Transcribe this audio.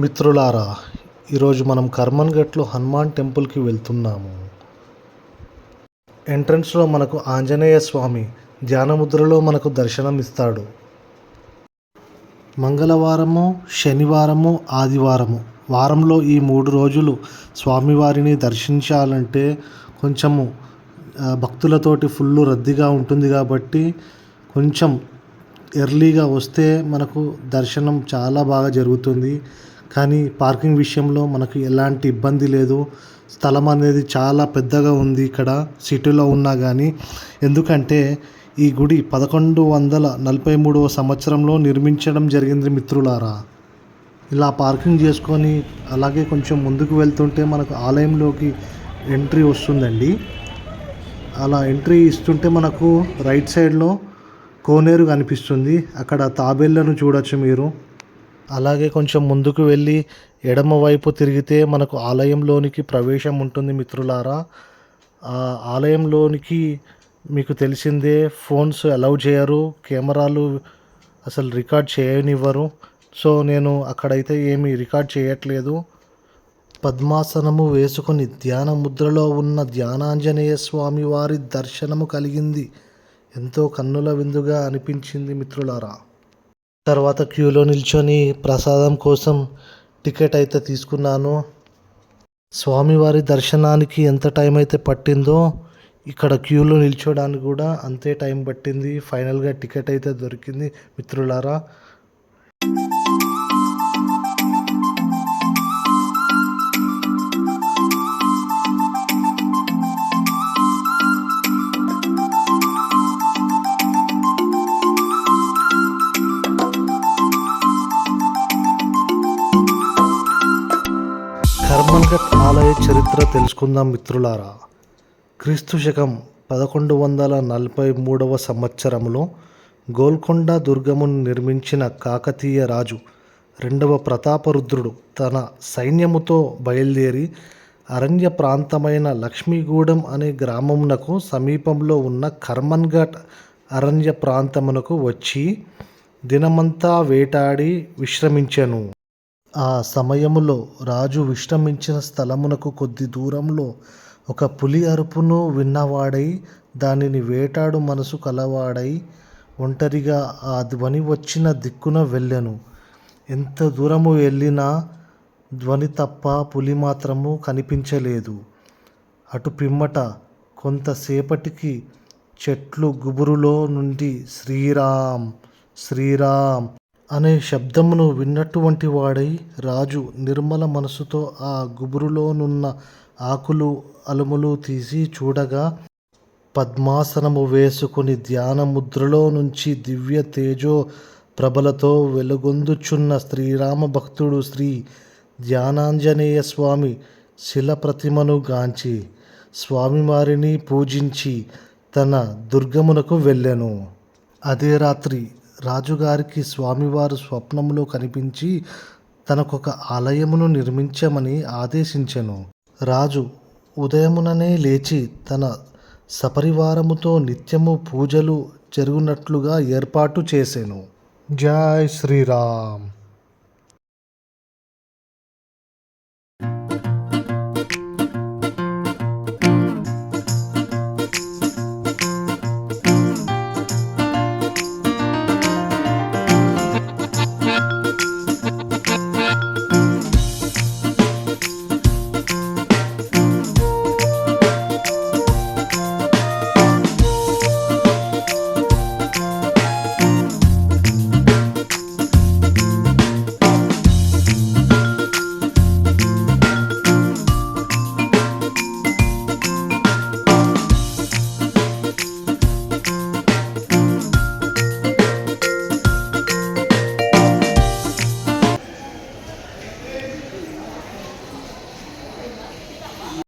మిత్రులారా ఈరోజు మనం కర్మన్ఘట్లో హనుమాన్ టెంపుల్కి వెళ్తున్నాము. ఎంట్రన్స్లో మనకు ఆంజనేయ స్వామి ధ్యానముద్రలో మనకు దర్శనం ఇస్తాడు మంగళవారము శనివారము ఆదివారము వారంలో ఈ మూడు రోజులు స్వామివారిని దర్శించాలంటే కొంచెము భక్తులతోటి ఫుల్ రద్దీగా ఉంటుంది కాబట్టి కొంచెం ఎర్లీగా వస్తే మనకు దర్శనం చాలా బాగా జరుగుతుంది. కానీ పార్కింగ్ విషయంలో మనకు ఎలాంటి ఇబ్బంది లేదు. స్థలం అనేది చాలా పెద్దగా ఉంది ఇక్కడ సిటీలో ఉన్నా కానీ ఎందుకంటే ఈ గుడి పదకొండు వందల నలభై మూడవ సంవత్సరంలో నిర్మించడం జరిగింది మిత్రులారా. ఇలా పార్కింగ్ చేసుకొని అలాగే కొంచెం ముందుకు వెళ్తుంటే మనకు ఆలయంలోకి ఎంట్రీ వస్తుందండి. అలా ఎంట్రీ ఇస్తుంటే మనకు రైట్ సైడ్లో కోనేరు కనిపిస్తుంది. అక్కడ తాబేళ్ళను చూడొచ్చు మీరు. అలాగే కొంచెం ముందుకు వెళ్ళి ఎడమ వైపు తిరిగితే మనకు ఆలయంలోనికి ప్రవేశం ఉంటుంది మిత్రులారా. ఆ ఆలయంలోనికి మీకు తెలిసిందే ఫోన్స్ అలౌ చేయరు కెమెరాలు అసలు రికార్డ్ చేయనివ్వరు. సో నేను అక్కడైతే ఏమీ రికార్డ్ చేయట్లేదు. పద్మాసనము వేసుకొని ధ్యాన ముద్రలో ఉన్న ధ్యానాంజనేయ స్వామి వారి దర్శనము కలిగింది. ఎంతో కన్నుల విందుగా అనిపించింది మిత్రులారా. తర్వాత క్యూలో నిల్చొని ప్రసాదం కోసం టికెట్ అయితే తీసుకున్నాను. స్వామివారి దర్శనానికి ఎంత టైం అయితే పట్టిందో ఇక్కడ క్యూలో నిల్చోడానికి కూడా అంతే టైం పట్టింది. ఫైనల్గా టికెట్ అయితే దొరికింది. మిత్రులారా కర్మన్ఘట్ ఆలయ చరిత్ర తెలుసుకుందాం మిత్రులారా. క్రీస్తు శకం పదకొండు వందల నలభై మూడవ సంవత్సరంలో గోల్కొండ దుర్గమును నిర్మించిన కాకతీయ రాజు రెండవ ప్రతాపరుద్రుడు తన సైన్యముతో బయలుదేరి అరణ్య ప్రాంతమైన లక్ష్మీగూడెం అనే గ్రామమునకు సమీపంలో ఉన్న కర్మన్ఘట్ అరణ్య ప్రాంతమునకు వచ్చి దినమంతా వేటాడి విశ్రమించెను. ఆ సమయములో రాజు విశ్రమించిన స్థలమునకు కొద్ది దూరంలో ఒక పులి అరుపును విన్నవాడై దానిని వేటాడు మనసు కలవాడై ఒంటరిగా ఆ ధ్వని వచ్చిన దిక్కున వెళ్ళెను. ఎంత దూరము వెళ్ళినా ధ్వని తప్ప పులి మాత్రము కనిపించలేదు. అటు పిమ్మట కొంతసేపటికి చెట్లు గుబురులో నుండి శ్రీరామ్ శ్రీరామ్ అనే శబ్దమును విన్నటువంటి వాడై రాజు నిర్మల మనసుతో ఆ గుబురులోనున్న ఆకులు అలుములు తీసి చూడగా పద్మాసనము వేసుకుని ధ్యాన ముద్రలో నుంచి దివ్య తేజో ప్రభలతో వెలుగొందుచున్న శ్రీరామ భక్తుడు శ్రీ ధ్యానాంజనేయ స్వామి శిల ప్రతిమను గాంచి స్వామివారిని పూజించి తన దుర్గమునకు వెళ్ళెను. అదే రాత్రి రాజుగారికి స్వామివారు స్వప్నములో కనిపించి తనకొక ఆలయమును నిర్మించమని ఆదేశించెను. రాజు ఉదయముననే లేచి తన సపరివారముతో నిత్యము పూజలు జరుగునట్లుగా ఏర్పాటు చేసెను. జై శ్రీరామ్.